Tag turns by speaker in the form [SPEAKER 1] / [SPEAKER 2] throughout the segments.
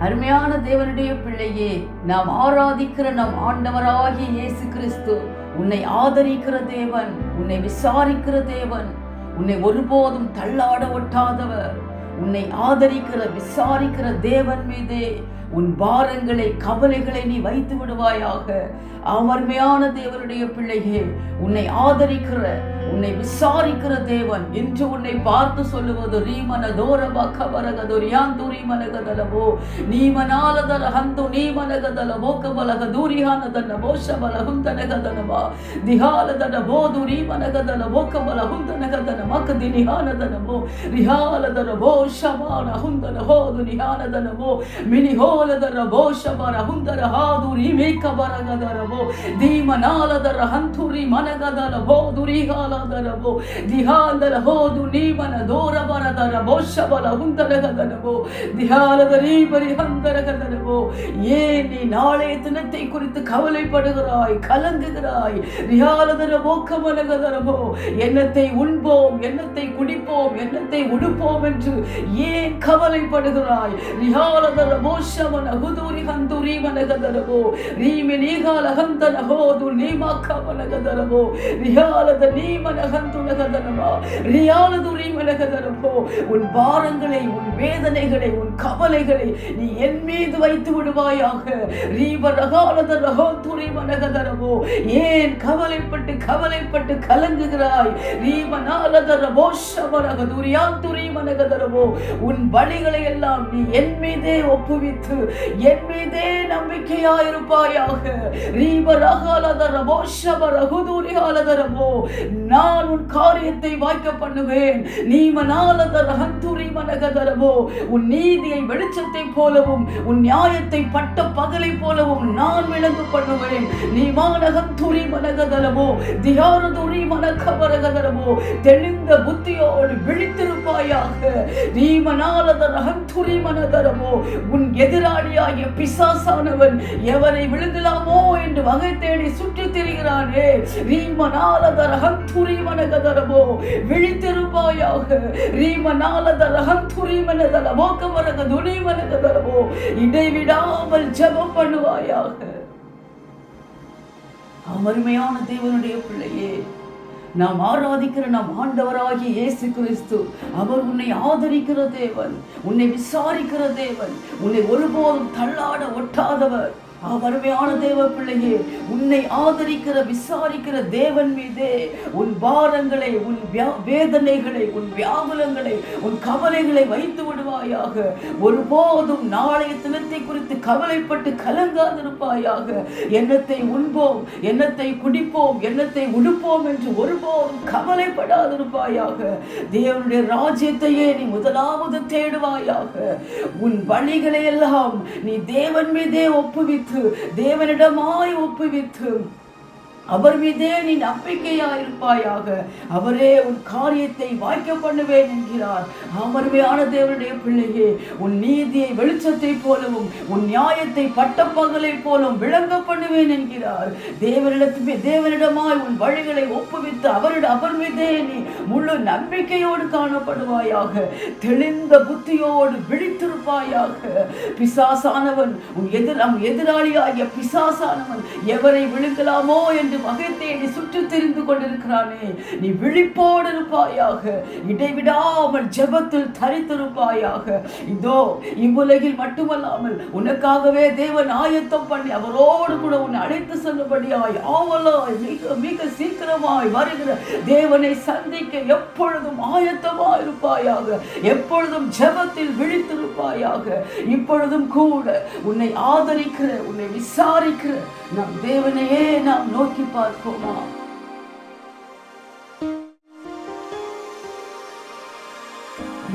[SPEAKER 1] அருமையான தேவனுடைய பிள்ளையே நாம் ஆராதிக்கிற நம் ஆண்டவராகிய இயேசு கிறிஸ்து உன்னை ஆதரிக்கிற தேவன் உன்னை விசாரிக்கிற தேவன் உன்னை ஒருபோதும் தள்ளாட ஒட்டாதவர் உன்னை ஆதரிக்கிற விசாரிக்கிற தேவன் மீதே உன் பாரங்களை கவலைகளை நீ வைத்து விடுவாயாக. அமர்மையான தேவனுடைய பிள்ளையே உன்னை ஆதரிக்கிற உன்னை விசாரிக்கிற தேவன் என்று உன்னை பார்த்து சொல்லுவது ரீமன தோர பக்கபரகதோ ரியாந்து நீ மனாலதர ஹந்து நீமனகதல மோக்கபலக தூரியானதன மோஷபலகும் தனகதனவா திகாலதன போது ரீமனகதல மோக்கபலகும் தனகதன மக்கதி நிகானதனமோ ரிஹாலதன போ ஷமான ஹுந்தன ஹோது நிகானதனமோ மினிஹோ ಭೋ ಶಬರ ಹುಂದರ ಹಾದು ರೀಮೇಕ ಬರಗದರವೋ ಧೀಮನಾಲದರ ಹಂತುರಿ ಮನಗದರ ಭೋ ದುರಿಹಾಲದರವೋ ದಿಹಾಲದರ ಹೋದು ನೀಮನ ದೋರ ಬರದರ ಬೋಷಬಲ ಹುಂದರಗದನವೋ தியாலத ரீபரி ஹந்தரகதனவோ ஏன் நீ நாளைய தினத்தை குறித்து கவலைப்படுகிறாய் கலங்குகிறாய் ரியாலதர மோக்கமனகதரவோ எண்ணத்தை உண்போம் எண்ணத்தை குடிப்போம் எண்ணத்தை உடுப்போம் என்று ஏன் கவலைப்படுகிறாய் ரியாலதர ரியாலது உன் பாரங்களை உன் வேதனைகளை உன் கவலைகளை நீ என் மீது வைத்து விடுவாயாக. ரகாலத ஏன் கவலைப்பட்டு கவலைப்பட்டு கலங்குகிறாய்? ரீப நாலத ரபோஷமரக துரியாந்துரி உன் வழிகளை எல்லாம் நீ என் மீதே ஒப்புவித்து என் மீதே நம்பிக்கையாயிருப்பாயாக. ரீப ரகாலத நான் உன் காரியத்தை வாய்க்க பண்ணுவேன். நீமனாலத மனகதரவோ உன் நீதியை வெளிச்சத்தை போலவும் உன் நியாயத்தை பட்ட பகலை போலவும் நான் விளங்கு பண்ணுவேன். நீ மாநகம் துரி மனகதலமோ தியாரதுரி மனக்கபரகதலமோ தெளிந்த புத்தியோடு விழித்திருப்பாயாக. நீ துரிமனதரமோ உன் எதிராளியாகிய பிசாசானவன் எவரை விழுந்தலாமோ என்று வகை தேடி சுற்றி திரிகிறானே? நீ துரிமனகதரமோ விழித்திருப்பாயாக. ரீமனாலத துரிமனதரமோ கமரக துணிமனகதரமோ இடைவிடாமல் ஜெபம் பண்ணுவாயாக. அருமையான தேவனுடைய பிள்ளையே நாம் ஆராதிக்கிற நம் ஆண்டவராகிய இயேசு கிறிஸ்து அவர் உன்னை ஆதரிக்கிற தேவன் உன்னை விசாரிக்கிற தேவன் உன்னை ஒருபோதும் தள்ளாட ஒட்டாதவர். அருமையான தேவ பிள்ளையே உன்னை ஆதரிக்கிற விசாரிக்கிற தேவன் மீதே உன் பாரங்களை உன் வியா- வேதனைகளை உன் வியாகுலங்களை உன் கவலைகளை வைத்து விடுவாயாக. ஒருபோதும் நாளைய தினத்தை குறித்து கவலைப்பட்டு கலங்காதிருப்பாயாக. எண்ணத்தை உண்போம் எண்ணத்தை குடிப்போம் எண்ணத்தை உடுப்போம் என்று ஒருபோதும் கவலைப்படாதிருப்பாயாக. தேவனுடைய ராஜ்யத்தையே நீ முதலாவது தேடுவாயாக. உன் வழிகளை எல்லாம் நீ தேவன் மீதே ஒப்புவித்து தேவனிடமாய் ஒப்புவித்து. அவர் மீதே நீ நம்பிக்கையாயிருப்பாயாக. அவரே உன் காரியத்தை வாய்க்க பண்ணுவேன் என்கிறார். அமர்மையான தேவனுடைய பிள்ளையே உன் நீதியை வெளிச்சத்தை போலவும் உன் நியாயத்தை பட்டப்பகலை போலவும் விளங்க பண்ணுவேன் என்கிறார். தேவனிடத்துமே தேவனிடமாய் உன் வழிகளை ஒப்புவித்து அவரிடம் அவர் மீதே நீ முழு நம்பிக்கையோடு காணப்படுவாயாக. தெளிந்த புத்தியோடு விழித்திருப்பாயாக. பிசாசானவன் உன் எதிர் நம் எதிராளியாகிய பிசாசானவன் எவரை விழுங்கலாமோ என்று வகை தேடி சுற்றி தெரிந்து கொண்டிருக்கிறானே. நீ விழிப்போடு இருப்பாயாக. இடைவிடாமல் ஜெபத்தில் தரித்திருப்பாயாக. இதோ இவ்வுலகில் மட்டுமல்லாமல் உனக்காகவே தேவன் ஆயத்தம் பண்ணி அவரோடு கூட உன்னை அழைத்து செல்லும்படியாய் ஆவலாய் மிக மிக சீக்கிரமாய் வருகிற தேவனை சந்திக்க எப்பொழுதும் ஆயத்தமாய் இருப்பாயாக எப்பொழுதும் ஜெபத்தில் விழித்திருப்பாயாக. இப்பொழுதும் கூட உன்னை ஆதரிக்கிற உன்னை விசாரிக்கிற நம் தேவனையே நாம் நோக்கி সম্পর্ক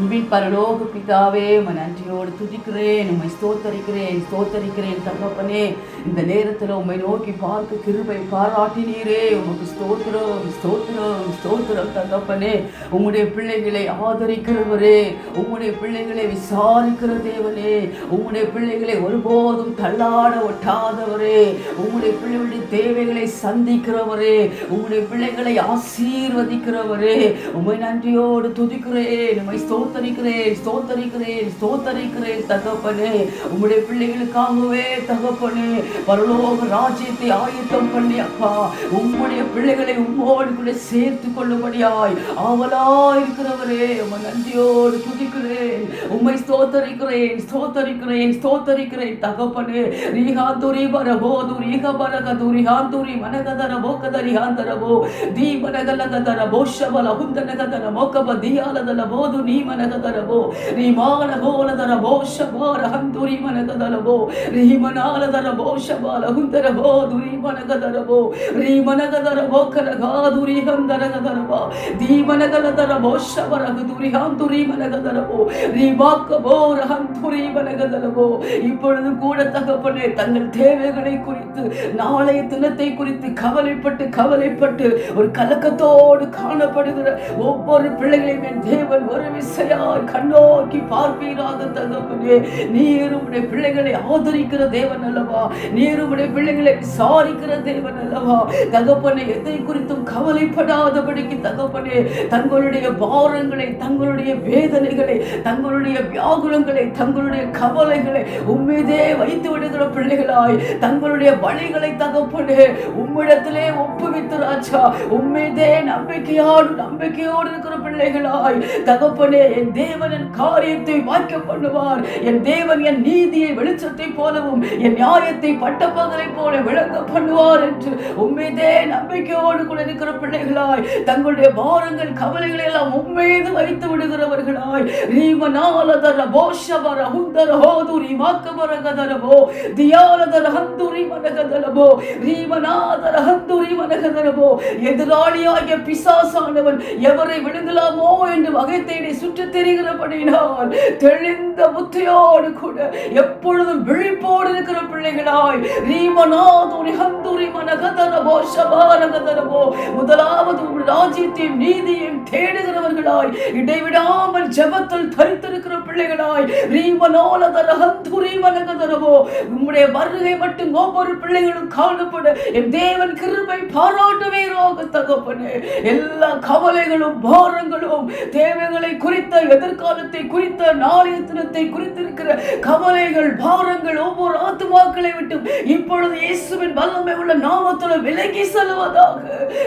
[SPEAKER 1] அன்பின் பரலோக பிதாவே உம்மை நன்றியோடு துதிக்கிறேன் உம்மை ஸ்தோத்தரிக்கிறேன் ஸ்தோத்தரிக்கிறேன் தகப்பனே. இந்த நேரத்தில் உம்மை நோக்கி பார்க்க கிருபை பாராட்டினீரே. உமக்கு ஸ்தோத்திரம் ஸ்தோத்திரம் ஸ்தோத்திரம் தகப்பனே. உங்களுடைய பிள்ளைகளை ஆதரிக்கிறவரே உங்களுடைய பிள்ளைகளை விசாரிக்கிற தேவனே. உங்களுடைய பிள்ளைகளை ஒருபோதும் தள்ளாட ஒட்டாதவரே. உங்களுடைய பிள்ளைகளுடைய தேவைகளை சந்திக்கிறவரே. உங்களுடைய பிள்ளைகளை ஆசீர்வதிக்கிறவரே. உம்மை நன்றியோடு துதிக்கிறேன் உம்மை ஸ்தோத்திரம் ஸ்தோத்தரிக்கிறேன் ஸ்தோத்தரிக்கிறேன் ஸ்தோத்தரிக்கிறேன் தகப்பனே. உங்களுடைய பிள்ளைகளுக்காகவே தகப்பனே. பரலோக ராஜ்யத்தை ஆயத்தம் பண்ணி அப்பா. உங்களுடைய பிள்ளைகளை உம்மோடு கூட சேர்த்து கொள்ளும்படியாய் ஆவலா இருக்கிறவரே. உம நன்றியோடு துதிக்கிறேன் உம்மை ஸ்தோத்தரிக்கிறேன் ஸ்தோத்தரிக்கிறேன் ஸ்தோத்தரிக்கிறேன் தகப்பனே. ரீகாந்துரி பரபோ துரிக பரக துரிகாந்துரி மனகதர போக்கதரிகாந்தரபோ தீ மனகலகதர போஷபல உந்தனகதர மோக்கப தீயாலதல போது நீ மன மனகதரபோ ரிமான போலதரபோ ஷபா ரஹந்துரி மனகதரபோ ரிமனாலதரபோ ஷபா ரகுந்தரபோ துரி மனகதரபோ ரிமனகதரபோ கரகா துரிஹந்தரகதரபா தீமனகலதரபோ ஷபரகு துரிஹாம் துரி மனகதரபோ ரிவாக்கபோ ரஹந்துரி மனகதரபோ இப்பொழுது கூட தகப்பனே தங்கள் தேவைகளை குறித்து நாளைய தினத்தை குறித்து கவலைப்பட்டு கவலைப்பட்டு ஒரு கலக்கத்தோடு காணப்படுகிற ஒவ்வொரு பிள்ளைகளையும் என் தேவன் ஒரு விச ஆசையாய் கண்ணோக்கி பார்ப்பீராக தகப்பனே நீர் உடைய பிள்ளைகளை ஆதரிக்கிற தேவன் அல்லவா? நீர் உடைய பிள்ளைகளை விசாரிக்கிற தேவன் அல்லவா? தகப்பனே எதை குறித்தும் கவலைப்படாதபடிக்கு தகப்பனே தங்களுடைய பாரங்களை தங்களுடைய வேதனைகளை தங்களுடைய வியாகுலங்களை தங்களுடைய கவலைகளை உம்மீதே வைத்து விடுகிற பிள்ளைகளாய் தங்களுடைய வழிகளை தகப்பனே உம்மிடத்திலே ஒப்புவித்து ராஜா உம்மீதே நம்பிக்கையோடு நம்பிக்கையோடு இருக்கிற பிள்ளைகளாய் தகப்பனே என் தேவன் என் காரியத்தை வாய்க்க பண்ணுவார் என் தேவன் என் நீதியை வெளிச்சத்தை போலவும் என் நியாயத்தை பட்டப்பகலை போல விளங்க பண்ணுவார் என்று உம்மீதே நம்பிக்கையோடு கூட இருக்கிற பிள்ளைகளாய் தங்களுடைய பாரங்கள் கவலைகளை எல்லாம் உம்மீது வைத்து விடுகிறவர்களாய். ரீமனாலதர போஷபர ஹுந்தர ஹோதுரி மாக்கபர கதரபோ தியாலதர ஹந்துரி மனகதரபோ ரீமநாதர ஹந்துரி மனகதரபோ எதிராளியாகிய பிசாசானவன் எவரை விழுங்கலாமோ என்று வகை தேடி சுற்றித் திரிகிறபடினால் தெளிந்த புத்தியோடு கூட எப்பொழுதும் விழிப்போடு இருக்கிற பிள்ளைகளாய். ரீமனாதுரி ஹந்துரி மனகதனபோ சபானகதனபோ முதலாவது உங்கள் ராஜ்யத்தையும் நீதியையும் தேடுகிறவர்களாய். இடைவிடாமல் ஜெபத்தில் தரித்திருக்கிற பிள்ளைகளாய். ரீமனோலதர ஹந்துரி மனகதனபோ உங்களுடைய வருகை மட்டும் ஒவ்வொரு பிள்ளைகளும் காணப்பட. என் தேவன் கிருபை பாராட்டுவீராக தகப்பனே எல்லா கவலைகளும் பாரங்களும் தேவைகளை குறித்து எதிர்காலத்தை குறித்த நாளைய தினத்தை குறித்திருக்கிற கவலைகள் பாரங்கள் ஒவ்வொரு ஆத்துமாக்களை விட்டு இப்பொழுது இயேசுவின் வல்லமை உள்ள நாமத்துல விலகி செல்வதாக.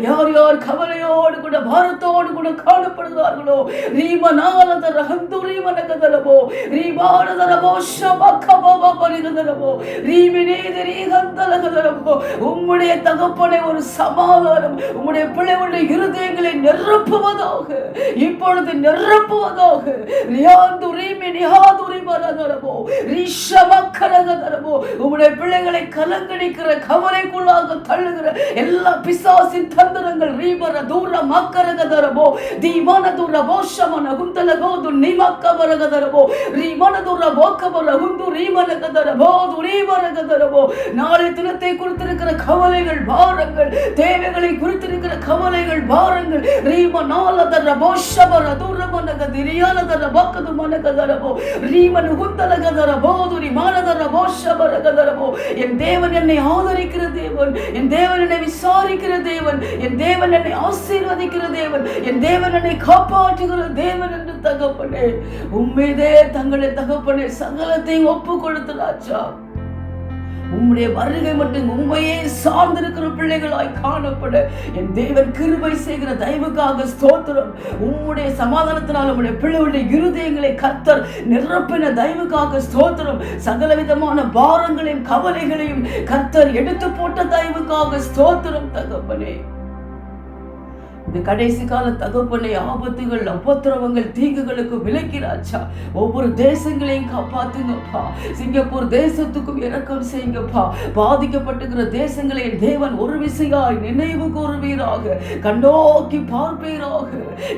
[SPEAKER 1] யார் யார் கவலையோடு கூட பாரத்தோடு கூட காணப்படுகிறார்களோ ரீமனாலதர ரீம மனகதரபோ ரீமானதரபோ ஷபகபப பரிகதரபோ ரீமினேதரி ஹந்தலகதரபோ உம்முடைய தகப்பனை ஒரு சமாதானம் உம்முடைய பிள்ளைகளுடைய இருதயங்களை நிரப்புவதாக. இப்பொழுது நிரப்புவதாக ரியாந்து ரீமி நிஹாதுரி ரிஷப ரிஷமக்கரகதரபோ உங்களுடைய பிள்ளைகளை கலங்கடிக்கிற கவலைக்குள்ளாக தள்ளுகிற எல்லா பிசாசின் தந்திரங்கள் ரீபர தூர மக்கரகதரபோ தீமான தூர போஷமன குந்தலகோ து நிமக்கவரகதரபோ ரீமன தூர போக்கவர குந்து ரீமனகதரபோ துரீமரகதரபோ நாளை தினத்தை குறித்திருக்கிற கவலைகள் பாரங்கள் தேவைகளை குறித்திருக்கிற கவலைகள் பாரங்கள் ரீம நாலதர போஷபர தூரமனக திரியாலதர பக்கது மனகதரபோ ரீமன குந்தலகதர போதுரி மானதர போஷபரகதரபோ என் தேவன் என்னை ஆதரிக்கிற தேவன் என் தேவன் என்னை விசாரிக்கிற தேவன் என் தேவன் என்னை ஆசீர்வதிக்கிற தேவன் என் தேவன் என்னை காப்பாற்றுகிற தேவன் என்று தகப்பனே. உண்மைதே தங்களை தகப்பனே சகலத்தையும் ஒப்பு கொடுத்து ராஜா. உம்முடைய வருகை மட்டும் உண்மையே சார்ந்திருக்கிற பிள்ளைகளாய் காணப்பட. என் தேவன் கிருபை செய்கிற தயவுக்காக ஸ்தோத்திரம். உம்முடைய சமாதானத்தினால் உம்முடைய பிள்ளைகளுடைய இருதயங்களை கத்தர் நிரப்பின தயவுக்காக ஸ்தோத்திரம். சகலவிதமான பாரங்களையும் கவலைகளையும் கத்தர் எடுத்து போட்ட தயவுக்காக ஸ்தோத்திரம் தகப்பனே. இந்த கடைசி கால தகப்பனை ஆபத்துகள் அபத்திரவங்கள் தீங்குகளுக்கு விலக்கிறாச்சா? ஒவ்வொரு தேசங்களையும் காப்பாத்துங்கப்பா. சிங்கப்பூர் தேசத்துக்கும் இறக்கம் செய்யுங்கப்பா. பாதிக்கப்பட்டுகிற தேசங்களை தேவன் ஒரு விசையாய் நினைவு கூறுவீராக. கண்டோக்கி பார்ப்பீராக.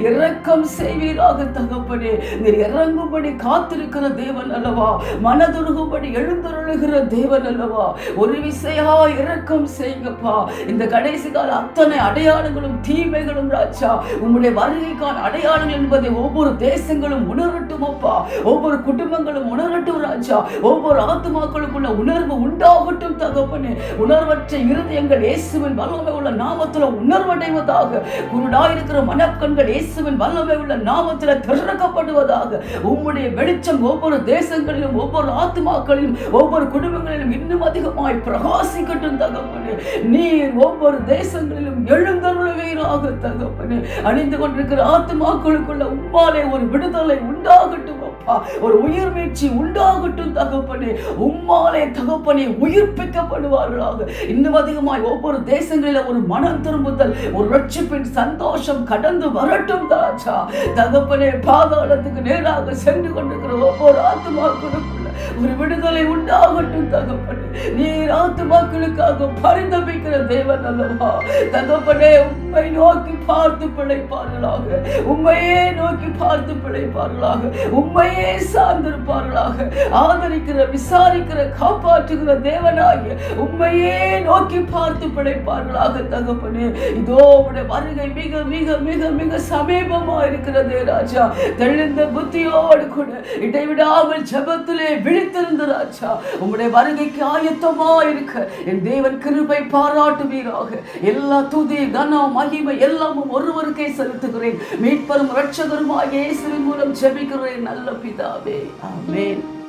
[SPEAKER 1] இரக்கம் செய்வீராக தகப்பனே. நீர் இறங்கும்படி காத்திருக்கிற தேவன் அல்லவா? மனதுருகும்படி எழுந்தருளுகிற தேவன் அல்லவா? ஒரு விசையா இரக்கம் செய்யுங்கப்பா. இந்த கடைசி கால அத்தனை அடையாளங்களும் தீமைகளும் ராஜா உம்முடைய வருகைக்கான அடையாளங்கள் என்பதை ஒவ்வொரு தேசங்களும் உணர் உணரட்டும் அப்பா ஒவ்வொரு குடும்பங்களும் உணரட்டும் ராஜா. ஒவ்வொரு ஆத்துமாக்களுக்குள்ள உணர்வு உண்டாகட்டும் தகப்பனே. உணர்வற்ற இருதயங்கள் இயேசுவின் வல்லமை உள்ள நாமத்துல உணர்வடைவதாக. குருடாயிருக்கிற மனக்கண்கள் இயேசுவின் வல்லமை உள்ள நாமத்துல திறக்கப்படுவதாக. உம்முடைய வெளிச்சம் ஒவ்வொரு தேசங்களிலும் ஒவ்வொரு ஆத்மாக்களிலும் ஒவ்வொரு குடும்பங்களிலும் இன்னும் அதிகமாய் பிரகாசிக்கட்டும் தகப்பனே. நீர் ஒவ்வொரு தேசங்களிலும் எழுந்தருளவீராக தகப்பனே. அணிந்து கொண்டிருக்கிற ஆத்துமாக்களுக்குள்ள உம்மாலே ஒரு விடுதலை உண்டாகட்டும் அப்பா. ஒரு உயிர் மீட்சி உண்டாகட்டும் தகப்பனே. உம்மாலே தகப்பனே உயிர்ப்பிக்கப்படுவார்களாக. இன்னும் அதிகமாய் ஒவ்வொரு தேசங்களில ஒரு மனம் திரும்புதல் ஒரு ரட்சிப்பின் சந்தோஷம் கடந்து வரட்டும் தாச்சா தகப்பனே பாதாளத்துக்கு நேராக சென்று கொண்டிருக்கிற ஒவ்வொரு ஆத்துமாக்களுக்குள்ள ஒரு விடுதலை உண்டாகட்டும் தகப்பனே. நீர் ஆத்துமாக்களுக்காக பரிந்தமிக்கிற தேவன் அல்லவா? தகப்பனே உண்மை நோக்கி பார்த்து பிழைப்பார்களாக. உண்மையே நோக்கி பார்த்து பிழைப்பார்களாக. உண்மையே சார்ந்திருப்பார்களாக. ஆதரிக்கிற விசாரிக்கிற காப்பாற்றுகிற தேவனாகிய உண்மையே நோக்கி பார்த்து பிழைப்பார்களாக தகப்பனே. இதோ உடைய வருகை மிக மிக மிக மிக சமீபமா இருக்கிறதே ராஜா. தெளிந்த புத்தியோடு கூட இடைவிடாமல் ஜபத்திலே விழித்திருந்த ராஜா உம்முடைய வருகைக்கு ஆயத்தமா இருக்க. என் தேவன் கிருபை பாராட்டுவீராக. எல்லா துதி கனம் மகிமை எல்லாமும் ஒருவருக்கே செலுத்துகிறேன். மீட்பரும் ரட்சகருமாய் இயேசுவின் மூலம் ஜெபிக்கிறேன் நல்ல பிதாவே. ஆமென்.